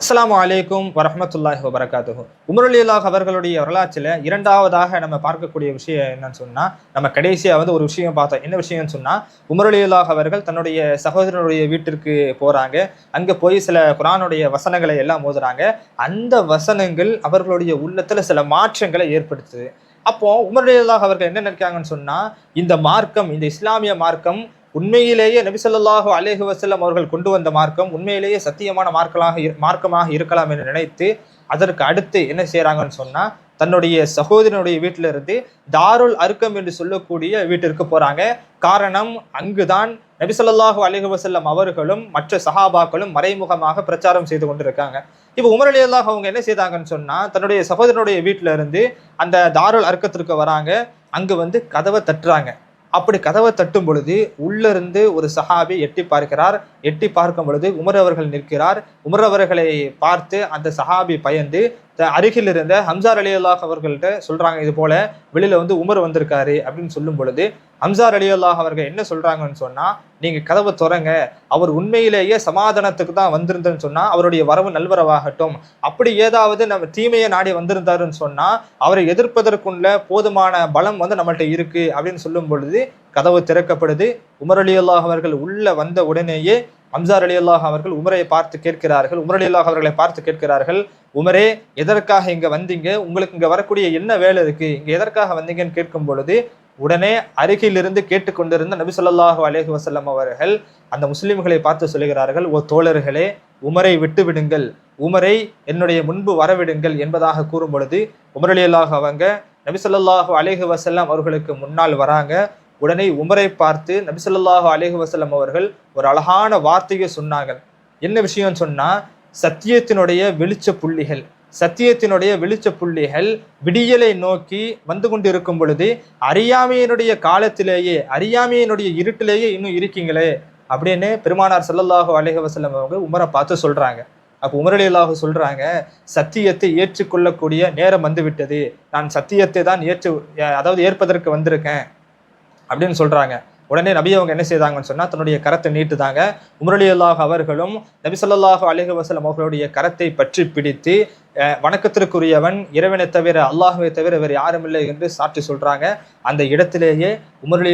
அஸ்லாம் அலைக்கும் வரஹ்மத்துல்லாஹி வபரகாத்துஹு. உமருல்லாஹ் அவர்களுடைய வரலாற்றில் இரண்டாவதாக நம்ம பார்க்கக்கூடிய விஷயம் என்னன்னு சொன்னால் நம்ம கடைசியாக வந்து ஒரு விஷயம் பார்த்தோம். என்ன விஷயம்னு சொன்னால் உமருல்லாஹ் அவர்கள் தன்னுடைய சகோதரனுடைய வீட்டிற்கு போகிறாங்க அங்கே போய் சில குரானுடைய வசனங்களை எல்லாம் மோதுறாங்க அந்த வசனங்கள் அவர்களுடைய உள்ளத்தில் சில மாற்றங்களை ஏற்படுத்துது. அப்போ உமருல்லாஹ் அவர்கள் என்ன நினைக்காங்கன்னு சொன்னா இந்த மார்க்கம் இந்த இஸ்லாமிய மார்க்கம் உண்மையிலேயே நபிசல்லாஹு அலேஹு வசல்லம் அவர்கள் கொண்டு வந்த மார்க்கம் உண்மையிலேயே சத்தியமான மார்க்கமாக இரு- மார்க்கமாக இருக்கலாம் என்று நினைத்து அதற்கு அடுத்து என்ன செய்கிறாங்கன்னு சொன்னா தன்னுடைய சகோதரனுடைய வீட்டிலிருந்து தாருல் அருக்கம் என்று சொல்லக்கூடிய வீட்டிற்கு போறாங்க. காரணம் அங்குதான் நபிசல்லாஹு ஸல்லல்லாஹு வசல்லம் அவர்களும் மற்ற சஹாபாக்களும் மறைமுகமாக பிரச்சாரம் செய்து கொண்டிருக்காங்க. இப்போ உமர் அலி அல்லாஹ் அவங்க என்ன செய்தாங்கன்னு சொன்னா தன்னுடைய சகோதரனுடைய வீட்டில இருந்து அந்த தாருள் அர்க்கத்திற்கு வராங்க. அங்கு வந்து கதவை தட்டுறாங்க. அப்படி கதவை தட்டும் பொழுது உள்ள இருந்து ஒரு சஹாபி எட்டி பார்க்கிறார். எட்டி பார்க்கும் பொழுது உமர் அவர்கள் நிற்கிறார். உமர் அவர்களை பார்த்து அந்த சஹாபி பயந்து அருகில் இருந்த ஹம்சார் அலி அல்லாஹ் அவர்கள்ட்ட சொல்றாங்க இது போல வெளியில வந்து உமர் வந்திருக்காரு அப்படின்னு சொல்லும் பொழுது ஹம்சார் அலி அல்லாஹ் அவர்கள் என்ன சொல்றாங்கன்னு சொன்னா நீங்க கதவை துறங்க அவர் உண்மையிலேயே சமாதானத்துக்கு தான் வந்திருந்தேன்னு சொன்னா அவருடைய வரவு நல்வரவாகட்டும். அப்படி ஏதாவது நம்ம தீமையை நாடி வந்திருந்தாருன்னு சொன்னா அவரை எதிர்ப்பதற்குள்ள போதுமான பலம் வந்து நம்மள்ட்ட இருக்கு அப்படின்னு சொல்லும் பொழுது கதவு திறக்கப்படுது. உமர் அலி அல்லாஹ் அவர்கள் உள்ள வந்த உடனேயே அம்சார் அலி அல்லாஹ் அவர்கள் உமரை பார்த்து கேட்கிறார்கள் உமர் அலி அல்லாஹ் அவர்களை பார்த்து கேட்கிறார்கள் உமரே எதற்காக இங்கே வந்தீங்க? உங்களுக்கு இங்கே வரக்கூடிய என்ன வேலை இருக்கு? இங்கே எதற்காக வந்தீங்கன்னு கேட்கும் பொழுது உடனே அருகிலிருந்து கேட்டுக்கொண்டிருந்த நபி சொல்லாஹு அலைஹி வசல்லம் அவர்கள் அந்த முஸ்லிம்களை பார்த்து சொல்லுகிறார்கள் ஓ தோழர்களே உமரை விட்டு விடுங்கள். உமரை என்னுடைய முன்பு வரவிடுங்கள் என்பதாக கூறும் பொழுது உமர் அலி அல்லாஹ் அவங்க நபி சொல்லாஹு அலைஹி வசல்லாம் அவர்களுக்கு முன்னால் வராங்க. உடனே உமரை பார்த்து நபிசல்லாஹு அலேஹு வசலம் அவர்கள் ஒரு அழகான வார்த்தையை சொன்னாங்க என்ன விஷயம்னு சொன்னா சத்தியத்தினுடைய வெளிச்ச புள்ளிகள் சத்தியத்தினுடைய வெளிச்ச புள்ளிகள் விடியலை நோக்கி வந்து கொண்டிருக்கும் பொழுது அறியாமையினுடைய காலத்திலேயே அறியாமையினுடைய இருட்டிலேயே இன்னும் இருக்கீங்களே அப்படின்னு பெருமானார் சல்லல்லாஹு அலைஹி வசலம் அவங்க உமரை பார்த்து சொல்றாங்க. அப்போ உமரலியலாக சொல்கிறாங்க சொல்றாங்க சத்தியத்தை ஏற்றுக்கொள்ளக்கூடிய நேரம் வந்து விட்டது. நான் சத்தியத்தை தான் ஏற்று அதாவது ஏற்பதற்கு வந்திருக்கேன். அப்படின்னு சொல்கிறாங்க உடனே நபி அவங்க என்ன செய்தாங்கன்னு சொன்னால் தன்னுடைய கரத்தை நீட்டுதாங்க. உமர் அவர்களும் நபி ஸல்லல்லாஹு அலைஹி வஸல்லம் அவர்களுடைய கரத்தை பற்றி பிடித்து வணக்கத்திற்குரியவன் இறைவனை தவிர அல்லாஹுவை தவிர வேறு யாரும் இல்லை என்று சாட்சி சொல்கிறாங்க அந்த இடத்திலேயே உமர்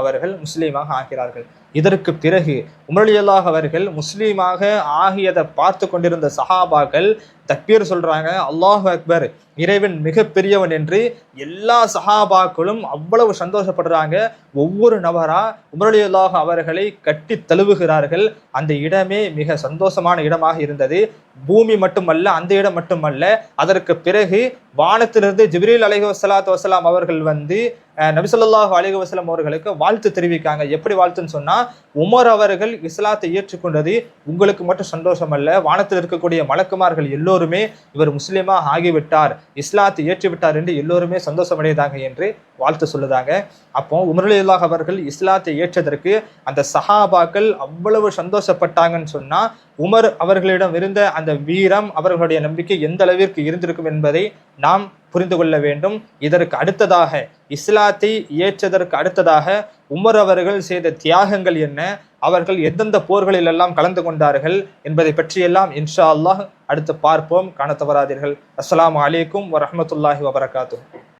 அவர்கள் முஸ்லீமாக ஆகிறார்கள். இதற்கு பிறகு உமர் அவர்கள் முஸ்லீமாக ஆகியதை பார்த்து கொண்டிருந்த சஹாபாக்கள் தக்பீர் சொல்றாங்க அல்லாஹ் அக்பர் இறைவன் மிகப்பெரியவன் என்று எல்லா சஹாபாக்களும் அவ்வளவு சந்தோஷப்படுறாங்க. ஒவ்வொரு நபரா உமர் அவர்களை கட்டி தழுவுகிறார்கள். அந்த இடமே மிக சந்தோஷமான இடமாக இருந்தது. பூமி மட்டுமல்ல அந்த இடம் மட்டுமல்ல அதற்கு பிறகு வானத்திலிருந்து ஜிப்ரீல் அலைஹி வசலாத் வசலாம் அவர்கள் வந்து நபிசல்லாஹு நபி வசலம் அவர்களுக்கு வாழ்த்து தெரிவிக்காங்க எப்படி வாழ்த்துன்னு சொன்னால் உமர் அவர்கள் இஸ்லாத்தை ஏற்றுக்கொண்டது உங்களுக்கு மட்டும் சந்தோஷம் அல்ல வானத்தில் இருக்கக்கூடிய மலக்குமார்கள் எல்லோருமே இவர் முஸ்லீமாக ஆகிவிட்டார் இஸ்லாத்தை ஏற்றுவிட்டார் என்று எல்லோருமே சந்தோஷமடையதாக என்று வாழ்த்து சொல்லுதாங்க. அப்போ உமர்லாஹ் அவர்கள் இஸ்லாத்தை ஏற்றதற்கு அந்த சஹாபாக்கள் அவ்வளவு சந்தோஷப்பட்டாங்கன்னு சொன்னால் உமர் அவர்களிடம் இருந்த அந்த வீரம் அவர்களுடைய நம்பிக்கை எந்த அளவிற்கு இருந்திருக்கும் என்பதை நாம் புரிந்து கொள்ள வேண்டும். இதற்கு அடுத்ததாக இஸ்லாத்தை ஏற்றதற்கு அடுத்ததாக உமர் அவர்கள் செய்த தியாகங்கள் என்ன? அவர்கள் எந்தெந்த போர்களில் எல்லாம் கலந்து கொண்டார்கள் என்பதை பற்றியெல்லாம் இன்ஷா அல்லாஹ் அடுத்து பார்ப்போம் காண தவறாதீர்கள். அஸ்லாம் அலைக்கும் வரமத்துல்லாஹி வபரகாத்துஹு.